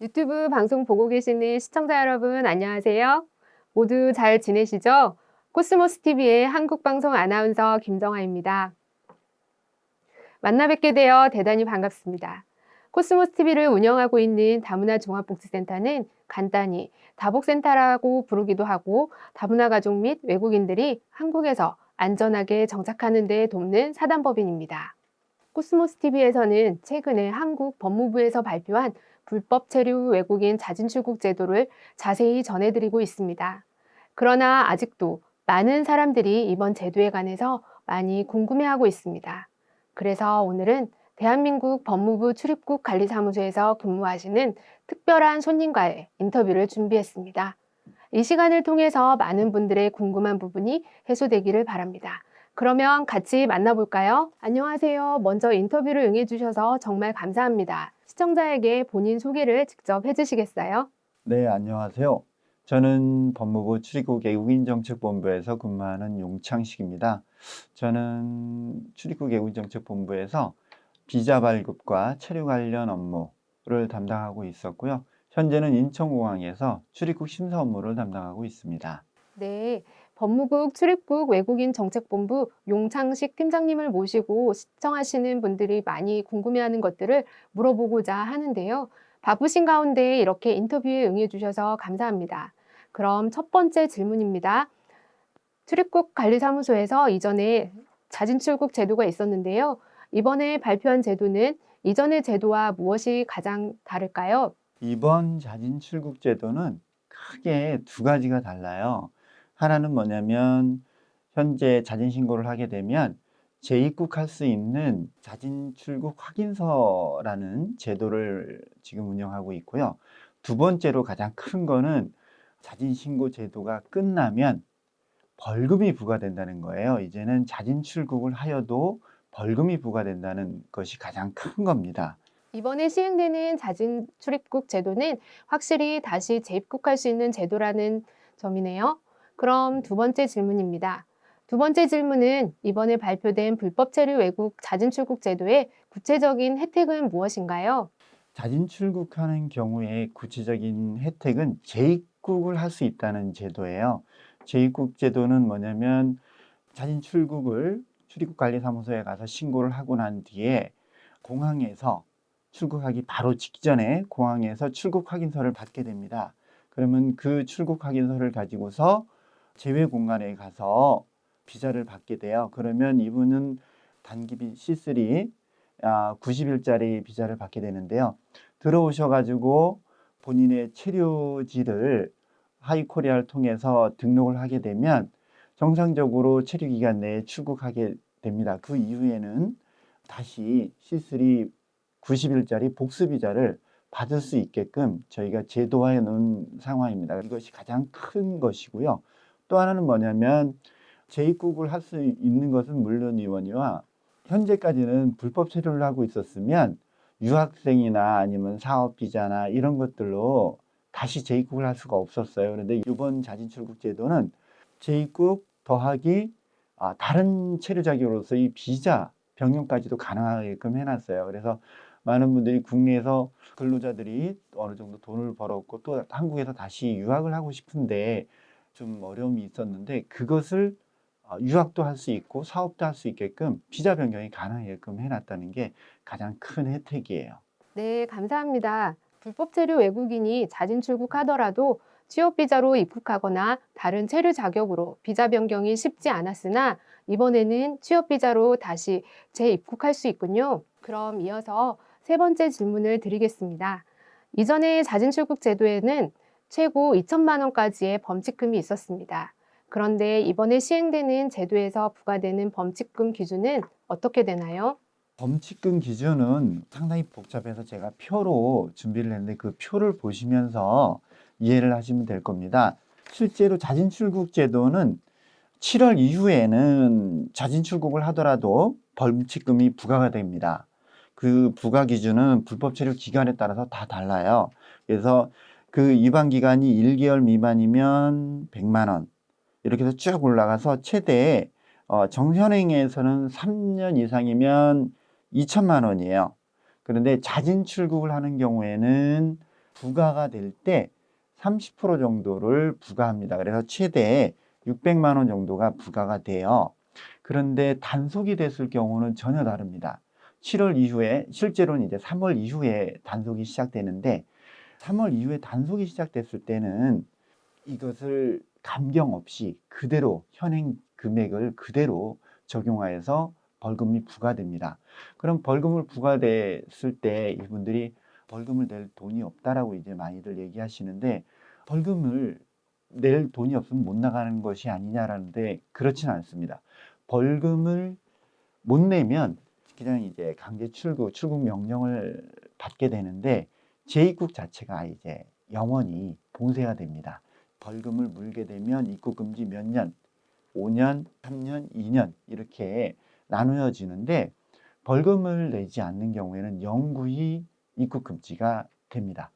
유튜브 방송 보고 계시는 시청자 여러분 안녕하세요. 모두 잘 지내시죠? 코스모스 TV의 한국 방송 아나운서 김정아입니다. 만나 뵙게 되어 대단히 반갑습니다. 코스모스 TV를 운영하고 있는 다문화 종합복지센터는 간단히 다복센터라고 부르기도 하고 다문화 가족 및 외국인들이 한국에서 안전하게 정착하는 데 돕는 사단법인입니다. 코스모스 TV에서는 최근에 한국 법무부에서 발표한 불법 체류 외국인 자진 출국 제도를 자세히 전해드리고 있습니다. 그러나 아직도 많은 사람들이 이번 제도에 관해서 많이 궁금해하고 있습니다. 그래서 오늘은 대한민국 법무부 출입국 관리사무소에서 근무하시는 특별한 손님과의 인터뷰를 준비했습니다. 이 시간을 통해서 많은 분들의 궁금한 부분이 해소되기를 바랍니다. 그러면 같이 만나볼까요? 안녕하세요. 먼저 인터뷰를 응해주셔서 정말 감사합니다. 시청자에게 본인 소개를 직접 해주시겠어요? 네, 안녕하세요. 저는 법무부 출입국 외국인정책본부에서 근무하는 용창식입니다. 저는 출입국 외국인정책본부에서 비자 발급과 체류 관련 업무를 담당하고 있었고요. 현재는 인천공항에서 출입국 심사 업무를 담당하고 있습니다. 네. 법무국 출입국 외국인 정책본부 용창식 팀장님을 모시고 시청하시는 분들이 많이 궁금해하는 것들을 물어보고자 하는데요. 바쁘신 가운데 이렇게 인터뷰에 응해주셔서 감사합니다. 그럼 첫 번째 질문입니다. 출입국 관리사무소에서 이전에 자진 출국 제도가 있었는데요. 이번에 발표한 제도는 이전의 제도와 무엇이 가장 다를까요? 이번 자진 출국 제도는 크게 두 가지가 달라요. 하나는 뭐냐면 현재 자진 신고를 하게 되면 재입국할 수 있는 자진 출국 확인서라는 제도를 지금 운영하고 있고요. 두 번째로 가장 큰 거는 자진 신고 제도가 끝나면 벌금이 부과된다는 거예요. 이제는 자진 출국을 하여도 벌금이 부과된다는 것이 가장 큰 겁니다. 이번에 시행되는 자진 출입국 제도는 확실히 다시 재입국할 수 있는 제도라는 점이네요. 그럼 두 번째 질문입니다. 두 번째 질문은 이번에 발표된 불법 체류 외국 자진 출국 제도의 구체적인 혜택은 무엇인가요? 자진 출국하는 경우에 구체적인 혜택은 재입국을 할 수 있다는 제도예요. 재입국 제도는 뭐냐면 자진 출국을 출입국관리사무소에 가서 신고를 하고 난 뒤에 공항에서 출국하기 바로 직전에 공항에서 출국 확인서를 받게 됩니다. 그러면 그 출국 확인서를 가지고서 제외 공간에 가서 비자를 받게 돼요. 그러면 이분은 단기비 C3 아, 90일짜리 비자를 받게 되는데요. 들어오셔가지고 본인의 체류지를 하이코리아를 통해서 등록을 하게 되면 정상적으로 체류 기간 내에 출국하게 됩니다. 그 이후에는 다시 C3 90일짜리 복수 비자를 받을 수 있게끔 저희가 제도화해 놓은 상황입니다. 이것이 가장 큰 것이고요. 또 하나는 뭐냐면 재입국을 할 수 있는 것은 물론이거니와 현재까지는 불법 체류를 하고 있었으면 유학생이나 아니면 사업 비자나 이런 것들로 다시 재입국을 할 수가 없었어요. 그런데 이번 자진 출국 제도는 재입국 더하기 아, 다른 체류 자격으로서 이 비자 변경까지도 가능하게끔 해놨어요. 그래서 많은 분들이 국내에서 근로자들이 어느 정도 돈을 벌었고 또 한국에서 다시 유학을 하고 싶은데 좀 어려움이 있었는데 그것을 어, 유학도 할 수 있고 사업도 할 수 있게끔 비자 변경이 가능하게끔 해놨다는 게 가장 큰 혜택이에요. 네, 감사합니다. 불법 체류 외국인이 자진 출국하더라도 취업 비자로 입국하거나 다른 체류 자격으로 비자 변경이 쉽지 않았으나 이번에는 취업 비자로 다시 재입국할 수 있군요. 그럼 이어서 세 번째 질문을 드리겠습니다. 이전에 자진 출국 제도에는 최고 2천만 원까지의 범칙금이 있었습니다. 그런데 이번에 시행되는 제도에서 부과되는 범칙금 기준은 어떻게 되나요? 범칙금 기준은 상당히 복잡해서 제가 표로 준비를 했는데 그 표를 보시면서 이해를 하시면 될 겁니다. 실제로 자진 출국 제도는 7월 이후에는 자진 출국을 하더라도 벌칙금이 부과가 됩니다. 그 부과 기준은 불법 체류 기간에 따라서 다 달라요. 그래서 그 위반 기간이 1개월 미만이면 100만 원 이렇게 해서 쭉 올라가서 최대 어, 정현행에서는 3년 이상이면 2천만 원이에요. 그런데 자진 출국을 하는 경우에는 부가가 될 때 30% 정도를 부과합니다. 그래서 최대 600만 원 정도가 부과가 돼요. 그런데 단속이 됐을 경우는 전혀 다릅니다. 7월 이후에 실제로는 이제 3월 이후에 단속이 시작되는데 3월 이후에 단속이 시작됐을 때는 이것을 감경 없이 그대로 현행 금액을 그대로 적용하여서 벌금이 부과됩니다. 그럼 벌금을 부과됐을 때 이분들이 벌금을 낼 돈이 없다라고 이제 많이들 얘기하시는데 벌금을 낼 돈이 없으면 못 나가는 것이 아니냐라는데 그렇지는 않습니다. 벌금을 못 내면 그냥 이제 강제 출국, 출국 명령을 받게 되는데 재입국 자체가 이제 영원히 봉쇄가 됩니다. 벌금을 물게 되면 입국 금지 몇 년, 5년, 3년, 2년 이렇게 나누어지는데 벌금을 내지 않는 경우에는 영구히 입국 금지가 됩니다.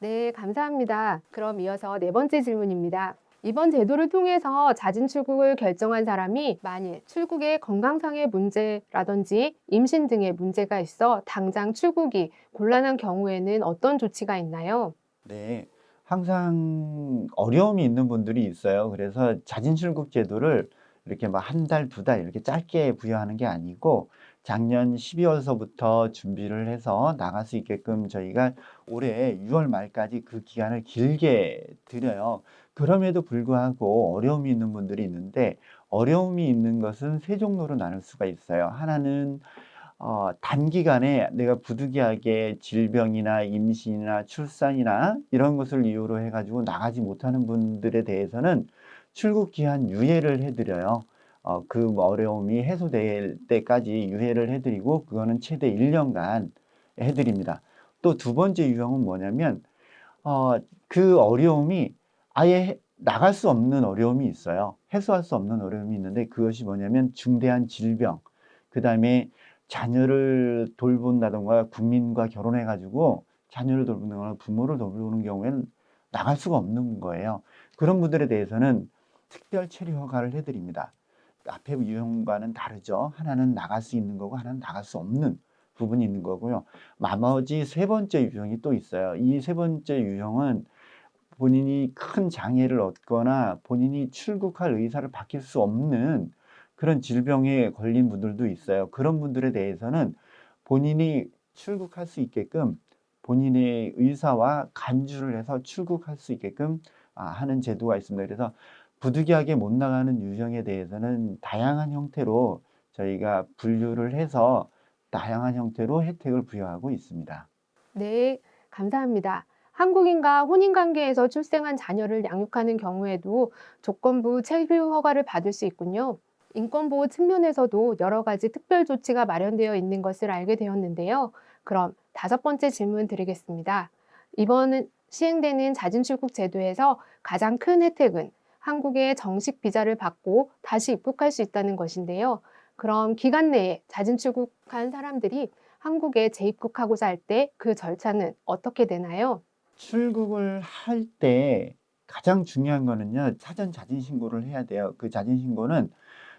네, 감사합니다. 그럼 이어서 네 번째 질문입니다. 이번 제도를 통해서 자진 출국을 결정한 사람이 만일 출국에 건강상의 문제라든지 임신 등의 문제가 있어 당장 출국이 곤란한 경우에는 어떤 조치가 있나요? 네, 항상 어려움이 있는 분들이 있어요. 그래서 자진 출국 제도를 이렇게 막 한 달, 두 달 이렇게 짧게 부여하는 게 아니고 작년 12월서부터 준비를 해서 나갈 수 있게끔 저희가 올해 6월 말까지 그 기간을 길게 드려요. 그럼에도 불구하고 어려움이 있는 분들이 있는데 어려움이 있는 것은 세 종류로 나눌 수가 있어요. 하나는 어, 단기간에 내가 부득이하게 질병이나 임신이나 출산이나 이런 것을 이유로 해가지고 나가지 못하는 분들에 대해서는 출국 기한 유예를 해드려요. 어, 그 어려움이 해소될 때까지 유예를 해드리고 그거는 최대 1년간 해드립니다. 또 두 번째 유형은 뭐냐면 어, 그 어려움이 아예 해- 나갈 수 없는 어려움이 있어요. 해소할 수 없는 어려움이 있는데 그것이 뭐냐면 중대한 질병, 그 다음에 자녀를 돌본다던가 국민과 결혼해가지고 자녀를 돌본다거나 부모를 돌보는 경우에는 나갈 수가 없는 거예요. 그런 분들에 대해서는 특별 체류 허가를 해드립니다. 앞에 유형과는 다르죠. 하나는 나갈 수 있는 거고 하나는 나갈 수 없는 부분이 있는 거고요. 나머지 세 번째 유형이 또 있어요. 이 세 번째 유형은 본인이 큰 장애를 얻거나 본인이 출국할 의사를 밝힐 수 없는 그런 질병에 걸린 분들도 있어요. 그런 분들에 대해서는 본인이 출국할 수 있게끔 본인의 의사와 간주를 해서 출국할 수 있게끔 아, 하는 제도가 있습니다. 그래서 부득이하게 못 나가는 유형에 대해서는 다양한 형태로 저희가 분류를 해서 다양한 형태로 혜택을 부여하고 있습니다. 네, 감사합니다. 한국인과 혼인 관계에서 출생한 자녀를 양육하는 경우에도 조건부 체류 허가를 받을 수 있군요. 인권보호 측면에서도 여러 가지 특별 조치가 마련되어 있는 것을 알게 되었는데요. 그럼 다섯 번째 질문 드리겠습니다. 이번 시행되는 자진 출국 제도에서 가장 큰 혜택은 한국에 정식 비자를 받고 다시 입국할 수 있다는 것인데요. 그럼 기간 내에 자진 출국한 사람들이 한국에 재입국하고자 할 때 그 절차는 어떻게 되나요? 출국을 할 때 가장 중요한 거는요, 사전 자진 신고를 해야 돼요. 그 자진 신고는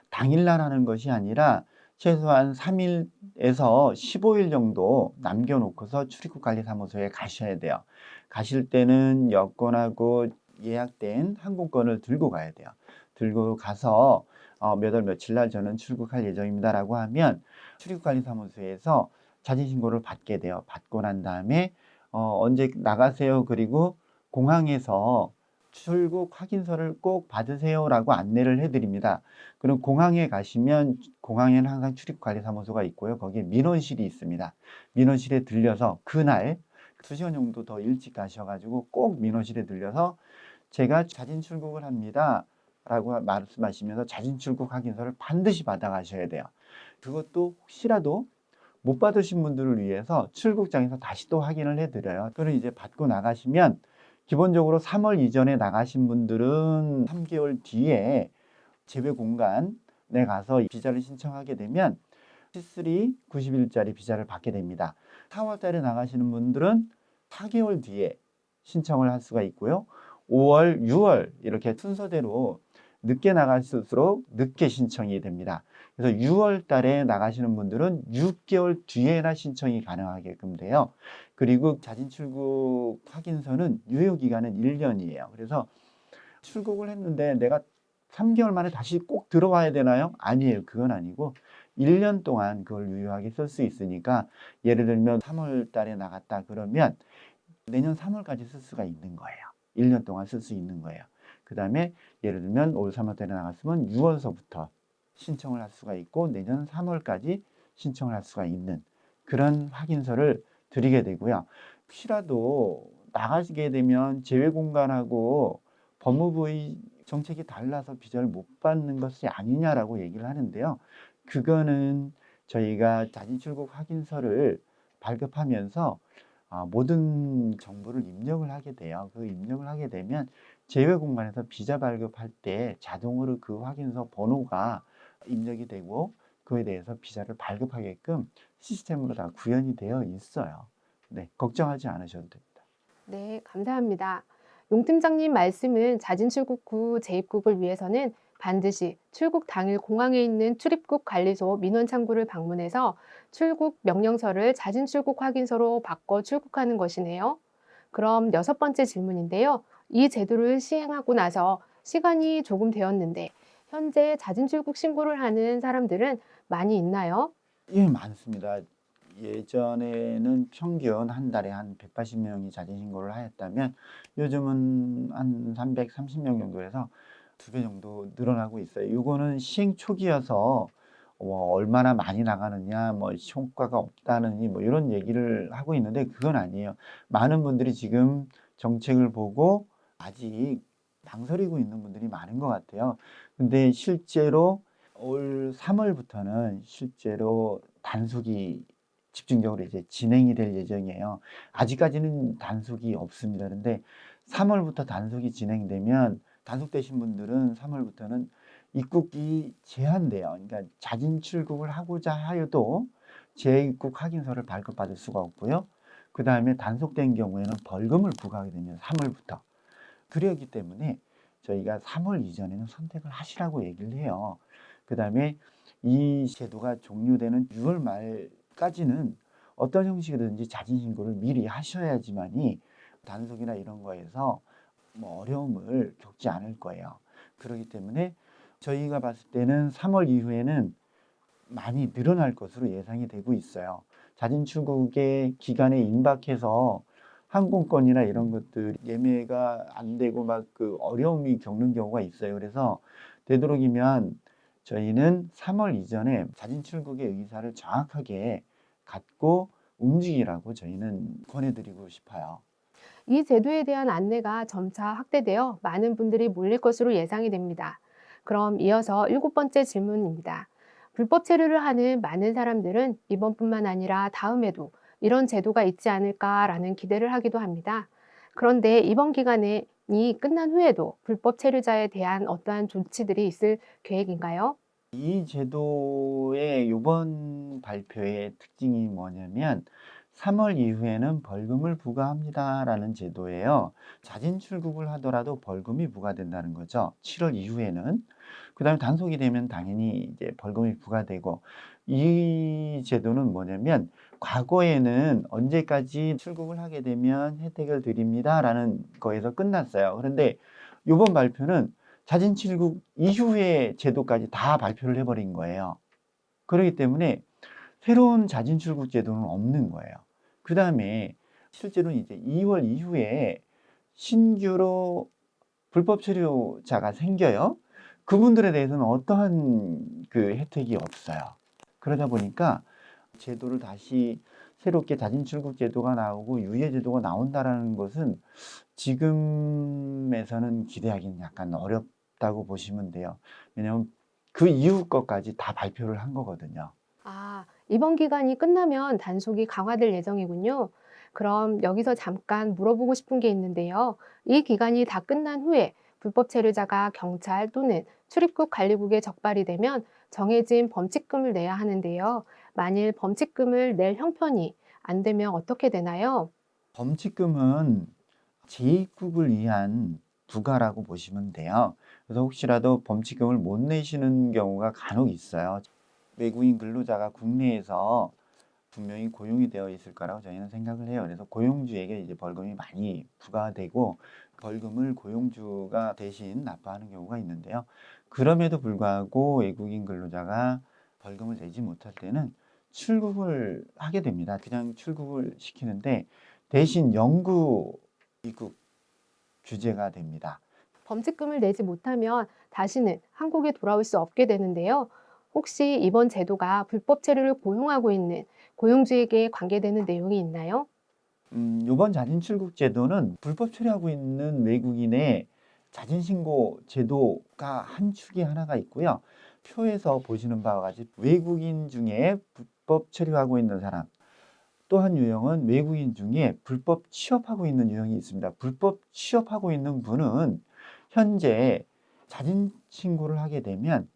당일날 하는 것이 아니라 최소한 3일에서 15일 정도 남겨놓고서 출입국관리사무소에 가셔야 돼요. 가실 때는 여권하고 예약된 항공권을 들고 가야 돼요. 들고 가서 어, 몇월 며칠 날 저는 출국할 예정입니다라고 하면 출입국관리사무소에서 자진 신고를 받게 돼요. 받고 난 다음에 어, 언제 나가세요. 그리고 공항에서 출국 확인서를 꼭 받으세요라고 안내를 해드립니다. 그럼 공항에 가시면 공항에는 항상 출입관리사무소가 있고요. 거기에 민원실이 있습니다. 민원실에 들려서 그날 2시간 정도 더 일찍 가셔가지고 꼭 민원실에 들려서 제가 자진 출국을 합니다. 라고 말씀하시면서 자진 출국 확인서를 반드시 받아가셔야 돼요. 그것도 혹시라도 못 받으신 분들을 위해서 출국장에서 다시 또 확인을 해드려요. 그럼 이제 받고 나가시면 기본적으로 3월 이전에 나가신 분들은 3개월 뒤에 재외 공간에 가서 비자를 신청하게 되면 C3 90일짜리 비자를 받게 됩니다. 4월 달에 나가시는 분들은 4개월 뒤에 신청을 할 수가 있고요. 5월, 6월 이렇게 순서대로 늦게 나갈수록 늦게 신청이 됩니다. 그래서 6월 달에 나가시는 분들은 6개월 뒤에나 신청이 가능하게끔 돼요. 그리고 자진 출국 확인서는 유효 기간은 1년이에요. 그래서 출국을 했는데 내가 3개월 만에 다시 꼭 들어와야 되나요? 아니에요. 그건 아니고 1년 동안 그걸 유효하게 쓸 수 있으니까 예를 들면 3월 달에 나갔다 그러면 내년 3월까지 쓸 수가 있는 거예요. 1년 동안 쓸 수 있는 거예요. 그 다음에 예를 들면 올 3월 달에 나갔으면 6월서부터 신청을 할 수가 있고 내년 3월까지 신청을 할 수가 있는 그런 확인서를 드리게 되고요. 혹시라도 나가시게 되면 재외 공간하고 법무부의 정책이 달라서 비자를 못 받는 것이 아니냐라고 얘기를 하는데요. 그거는 저희가 자진 출국 확인서를 발급하면서 아, 모든 정보를 입력을 하게 돼요. 그 입력을 하게 되면 제외 공간에서 비자 발급할 때 자동으로 그 확인서 번호가 입력이 되고 그에 대해서 비자를 발급하게끔 시스템으로 다 구현이 되어 있어요. 네, 걱정하지 않으셔도 됩니다. 네, 감사합니다. 용 팀장님 말씀은 자진 출국 후 재입국을 위해서는 반드시 출국 당일 공항에 있는 출입국 관리소 민원 창구를 방문해서 출국 명령서를 자진 출국 확인서로 바꿔 출국하는 것이네요. 그럼 여섯 번째 질문인데요. 이 제도를 시행하고 나서 시간이 조금 되었는데 현재 자진 출국 신고를 하는 사람들은 많이 있나요? 예, 많습니다. 예전에는 평균 한 달에 한 180명이 자진 신고를 하였다면 요즘은 한 330명 정도에서 두 배 정도 늘어나고 있어요. 이거는 시행 초기여서 뭐 얼마나 많이 나가느냐, 뭐 효과가 없다느니 뭐 이런 얘기를 하고 있는데 그건 아니에요. 많은 분들이 지금 정책을 보고 아직 망설이고 있는 분들이 많은 것 같아요. 근데 실제로 올 3월부터는 실제로 단속이 집중적으로 이제 진행이 될 예정이에요. 아직까지는 단속이 없습니다. 그런데 3월부터 단속이 진행되면 단속되신 분들은 3월부터는 입국이 제한돼요. 그러니까 자진 출국을 하고자 하여도 재입국 확인서를 발급받을 수가 없고요. 그 다음에 단속된 경우에는 벌금을 부과하게 됩니다. 3월부터. 그러기 때문에 저희가 3월 이전에는 선택을 하시라고 얘기를 해요. 그 다음에 이 제도가 종료되는 6월 말까지는 어떤 형식이든지 자진 신고를 미리 하셔야지만이 단속이나 이런 거에서 뭐 어려움을 겪지 않을 거예요. 그렇기 때문에 저희가 봤을 때는 3월 이후에는 많이 늘어날 것으로 예상이 되고 있어요. 자진 출국의 기간에 임박해서 항공권이나 이런 것들 예매가 안 되고 막 그 어려움이 겪는 경우가 있어요. 그래서 되도록이면 저희는 3월 이전에 자진 출국의 의사를 정확하게 갖고 움직이라고 저희는 권해드리고 싶어요. 이 제도에 대한 안내가 점차 확대되어 많은 분들이 몰릴 것으로 예상이 됩니다. 그럼 이어서 일곱 번째 질문입니다. 불법 체류를 하는 많은 사람들은 이번뿐만 아니라 다음에도 이런 제도가 있지 않을까라는 기대를 하기도 합니다. 그런데 이번 기간이 끝난 후에도 불법 체류자에 대한 어떠한 조치들이 있을 계획인가요? 이 제도의 이번 발표의 특징이 뭐냐면 3월 이후에는 벌금을 부과합니다라는 제도예요. 자진 출국을 하더라도 벌금이 부과된다는 거죠. 7월 이후에는. 그 다음에 단속이 되면 당연히 이제 벌금이 부과되고 이 제도는 뭐냐면 과거에는 언제까지 출국을 하게 되면 혜택을 드립니다라는 거에서 끝났어요. 그런데 이번 발표는 자진 출국 이후의 제도까지 다 발표를 해버린 거예요. 그렇기 때문에 새로운 자진 출국 제도는 없는 거예요. 그 다음에 실제로는 이제 2월 이후에 신규로 불법 체류자가 생겨요. 그분들에 대해서는 어떠한 그 혜택이 없어요. 그러다 보니까 제도를 다시 새롭게 자진 출국 제도가 나오고 유예 제도가 나온다라는 것은 지금에서는 기대하기는 약간 어렵다고 보시면 돼요. 왜냐하면 그 이후 것까지 다 발표를 한 거거든요. 아, 이번 기간이 끝나면 단속이 강화될 예정이군요. 그럼 여기서 잠깐 물어보고 싶은 게 있는데요. 이 기간이 다 끝난 후에 불법 체류자가 경찰 또는 출입국 관리국에 적발이 되면 정해진 범칙금을 내야 하는데요. 만일 범칙금을 낼 형편이 안 되면 어떻게 되나요? 범칙금은 재입국을 위한 부가라고 보시면 돼요. 그래서 혹시라도 범칙금을 못 내시는 경우가 간혹 있어요. 외국인 근로자가 국내에서 분명히 고용이 되어 있을 거라고 저희는 생각을 해요. 그래서 고용주에게 이제 벌금이 많이 부과되고 벌금을 고용주가 대신 납부하는 경우가 있는데요. 그럼에도 불구하고 외국인 근로자가 벌금을 내지 못할 때는 출국을 하게 됩니다. 그냥 출국을 시키는데 대신 영구 입국 규제가 됩니다. 범칙금을 내지 못하면 다시는 한국에 돌아올 수 없게 되는데요. 혹시 이번 제도가 불법 체류를 고용하고 있는 고용주에게 관계되는 내용이 있나요? 음, 이번 자진 출국 제도는 불법 체류하고 있는 외국인의 자진 신고 제도가 한 축이 하나가 있고요. 표에서 보시는 바와 같이 외국인 중에 불법 체류하고 있는 사람, 또한 유형은 외국인 중에 불법 취업하고 있는 유형이 있습니다. 불법 취업하고 있는 분은 현재 자진 신고를 하게 되면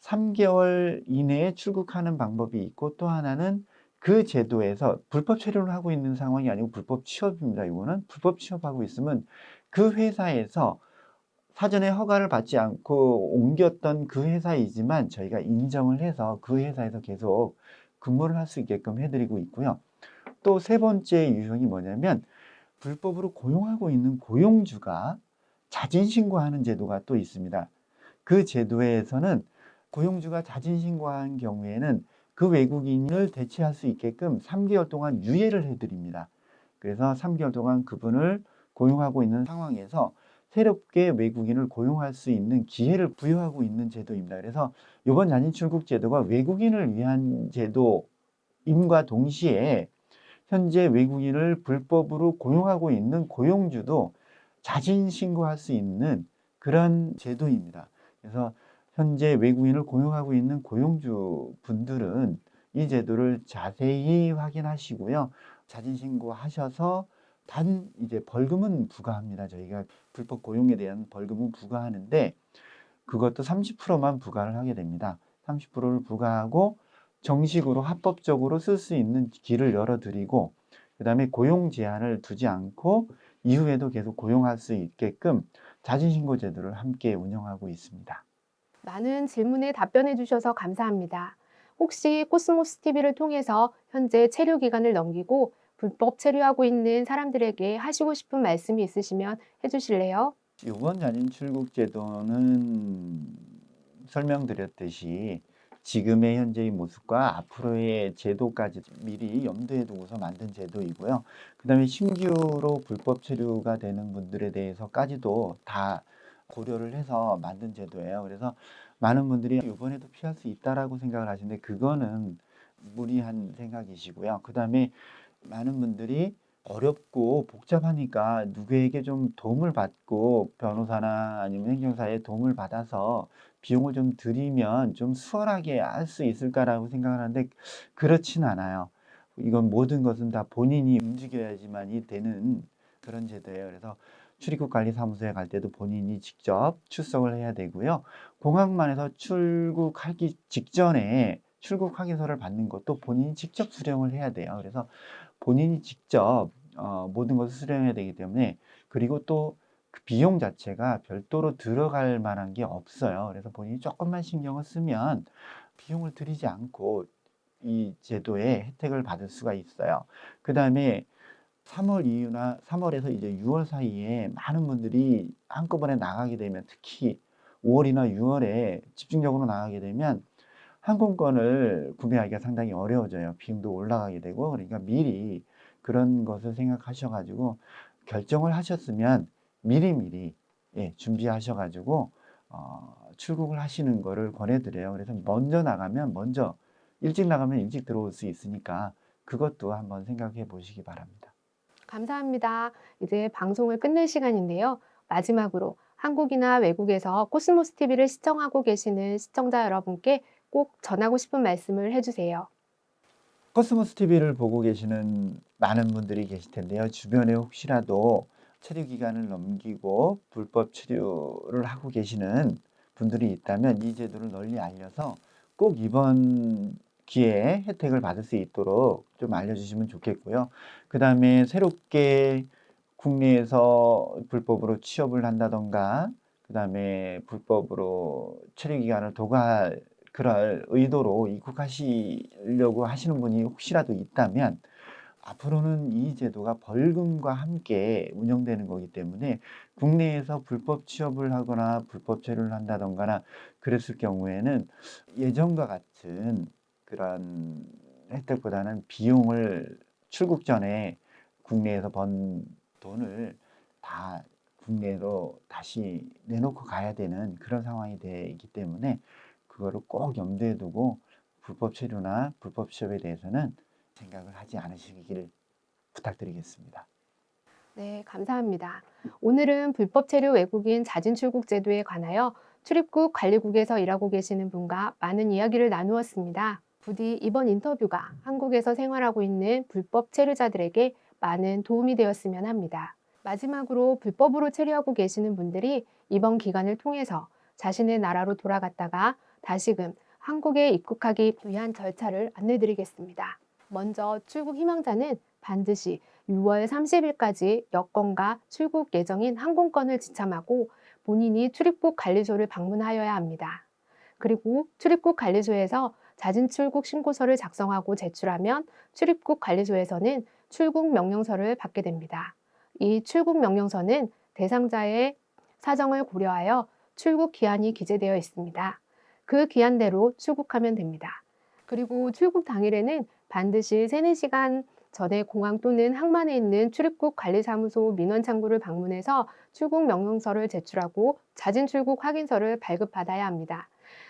3개월 이내에 출국하는 방법이 있고 또 하나는 그 제도에서 불법 체류를 하고 있는 상황이 아니고 불법 취업입니다. 이거는 불법 취업하고 있으면 그 회사에서 사전에 허가를 받지 않고 옮겼던 그 회사이지만 저희가 인정을 해서 그 회사에서 계속 근무를 할 수 있게끔 해드리고 있고요. 또 세 번째 유형이 뭐냐면 불법으로 고용하고 있는 고용주가 자진 신고하는 제도가 또 있습니다. 그 제도에서는 고용주가 자진 신고한 경우에는 그 외국인을 대체할 수 있게끔 3개월 동안 유예를 해드립니다. 그래서 3개월 동안 그분을 고용하고 있는 상황에서 새롭게 외국인을 고용할 수 있는 기회를 부여하고 있는 제도입니다. 그래서 이번 자진 출국 제도가 외국인을 위한 제도임과 동시에 현재 외국인을 불법으로 고용하고 있는 고용주도 자진 신고할 수 있는 그런 제도입니다. 그래서 현재 외국인을 고용하고 있는 고용주 분들은 이 제도를 자세히 확인하시고요. 자진 신고하셔서 단 이제 벌금은 부과합니다. 저희가 불법 고용에 대한 벌금은 부과하는데 그것도 30%만 부과를 하게 됩니다. 30%를 부과하고 정식으로 합법적으로 쓸 수 있는 길을 열어드리고 그다음에 고용 제한을 두지 않고 이후에도 계속 고용할 수 있게끔 자진신고 제도를 함께 운영하고 있습니다. 많은 질문에 답변해 주셔서 감사합니다. 혹시 코스모스 TV를 통해서 현재 체류 기간을 넘기고 불법 체류하고 있는 사람들에게 하시고 싶은 말씀이 있으시면 해주실래요? 이번 자진 출국 제도는 설명드렸듯이 지금의 현재의 모습과 앞으로의 제도까지 미리 염두에 두고서 만든 제도이고요. 그 다음에 신규로 불법 체류가 되는 분들에 대해서까지도 다 고려를 해서 만든 제도예요. 그래서 많은 분들이 이번에도 피할 수 있다라고 생각을 하시는데 그거는 무리한 생각이시고요. 그 다음에 많은 분들이 어렵고 복잡하니까 누구에게 좀 도움을 받고 변호사나 아니면 행정사의 도움을 받아서 비용을 좀 들이면 좀 수월하게 할 수 있을까라고 생각을 하는데 그렇진 않아요. 이건 모든 것은 다 본인이 움직여야지만이 되는 그런 제도예요. 그래서 출입국 관리 사무소에 갈 때도 본인이 직접 출석을 해야 되고요. 공항만에서 출국하기 직전에 출국 확인서를 받는 것도 본인이 직접 수령을 해야 돼요. 그래서 본인이 직접 어, 모든 것을 수령해야 되기 때문에 그리고 또 그 비용 자체가 별도로 들어갈 만한 게 없어요. 그래서 본인이 조금만 신경을 쓰면 비용을 들이지 않고 이 제도의 혜택을 받을 수가 있어요. 그 다음에 3월 이후나 3월에서 이제 6월 사이에 많은 분들이 한꺼번에 나가게 되면 특히 5월이나 6월에 집중적으로 나가게 되면 항공권을 구매하기가 상당히 어려워져요. 비용도 올라가게 되고 그러니까 미리 그런 것을 생각하셔가지고 결정을 하셨으면 미리미리 예, 준비하셔가지고 어, 출국을 하시는 거를 권해드려요. 그래서 먼저 나가면 먼저 일찍 나가면 일찍 들어올 수 있으니까 그것도 한번 생각해 보시기 바랍니다. 감사합니다. 이제 방송을 끝낼 시간인데요. 마지막으로 한국이나 외국에서 코스모스 TV를 시청하고 계시는 시청자 여러분께 꼭 전하고 싶은 말씀을 해주세요. 코스모스 TV를 보고 계시는 많은 분들이 계실 텐데요. 주변에 혹시라도 체류 기간을 넘기고 불법 체류를 하고 계시는 분들이 있다면 이 제도를 널리 알려서 꼭 이번 기회에 혜택을 받을 수 있도록 좀 알려주시면 좋겠고요. 그 다음에 새롭게 국내에서 불법으로 취업을 한다던가, 그 다음에 불법으로 체류 기간을 도과 그럴 의도로 입국하시려고 하시는 분이 혹시라도 있다면 앞으로는 이 제도가 벌금과 함께 운영되는 거기 때문에 국내에서 불법 취업을 하거나 불법 체류를 한다던가나 그랬을 경우에는 예전과 같은 그런 혜택보다는 비용을 출국 전에 국내에서 번 돈을 다 국내로 다시 내놓고 가야 되는 그런 상황이 되기 때문에 그거를 꼭 염두에 두고 불법 체류나 불법 취업에 대해서는 생각을 하지 않으시기를 부탁드리겠습니다. 네, 감사합니다. 오늘은 불법 체류 외국인 자진 출국 제도에 관하여 출입국 관리국에서 일하고 계시는 분과 많은 이야기를 나누었습니다. 부디 이번 인터뷰가 한국에서 생활하고 있는 불법 체류자들에게 많은 도움이 되었으면 합니다. 마지막으로 불법으로 체류하고 계시는 분들이 이번 기간을 통해서 자신의 나라로 돌아갔다가 다시금 한국에 입국하기 위한 절차를 안내드리겠습니다. 먼저 출국 희망자는 반드시 6월 30일까지 여권과 출국 예정인 항공권을 지참하고 본인이 출입국 관리소를 방문하여야 합니다. 그리고 출입국 관리소에서 자진 출국 신고서를 작성하고 제출하면 출입국 관리소에서는 출국 명령서를 받게 됩니다. 이 출국 명령서는 대상자의 사정을 고려하여 출국 기한이 기재되어 있습니다. 그 기한대로 출국하면 됩니다. 그리고 출국 당일에는 반드시 3, 4시간 전에 공항 또는 항만에 있는 출입국 관리사무소 민원 창구를 방문해서 출국 명령서를 제출하고 자진 출국 확인서를 발급받아야 합니다.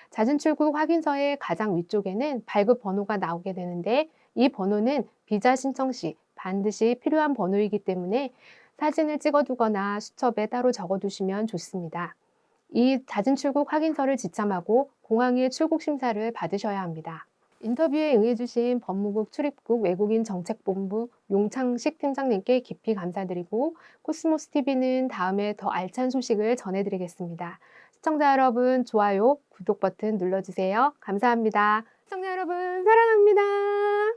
자진 출국 확인서의 가장 위쪽에는 발급 번호가 나오게 되는데 이 번호는 비자 신청 시 반드시 필요한 번호이기 때문에 사진을 찍어두거나 수첩에 따로 적어두시면 좋습니다. 이 자진 출국 확인서를 지참하고 공항의 출국 심사를 받으셔야 합니다. 인터뷰에 응해주신 법무국 출입국 외국인 정책본부 용창식 팀장님께 깊이 감사드리고 코스모스 TV는 다음에 더 알찬 소식을 전해드리겠습니다. 시청자 여러분 좋아요, 구독 버튼 눌러주세요. 감사합니다. 시청자 여러분 사랑합니다.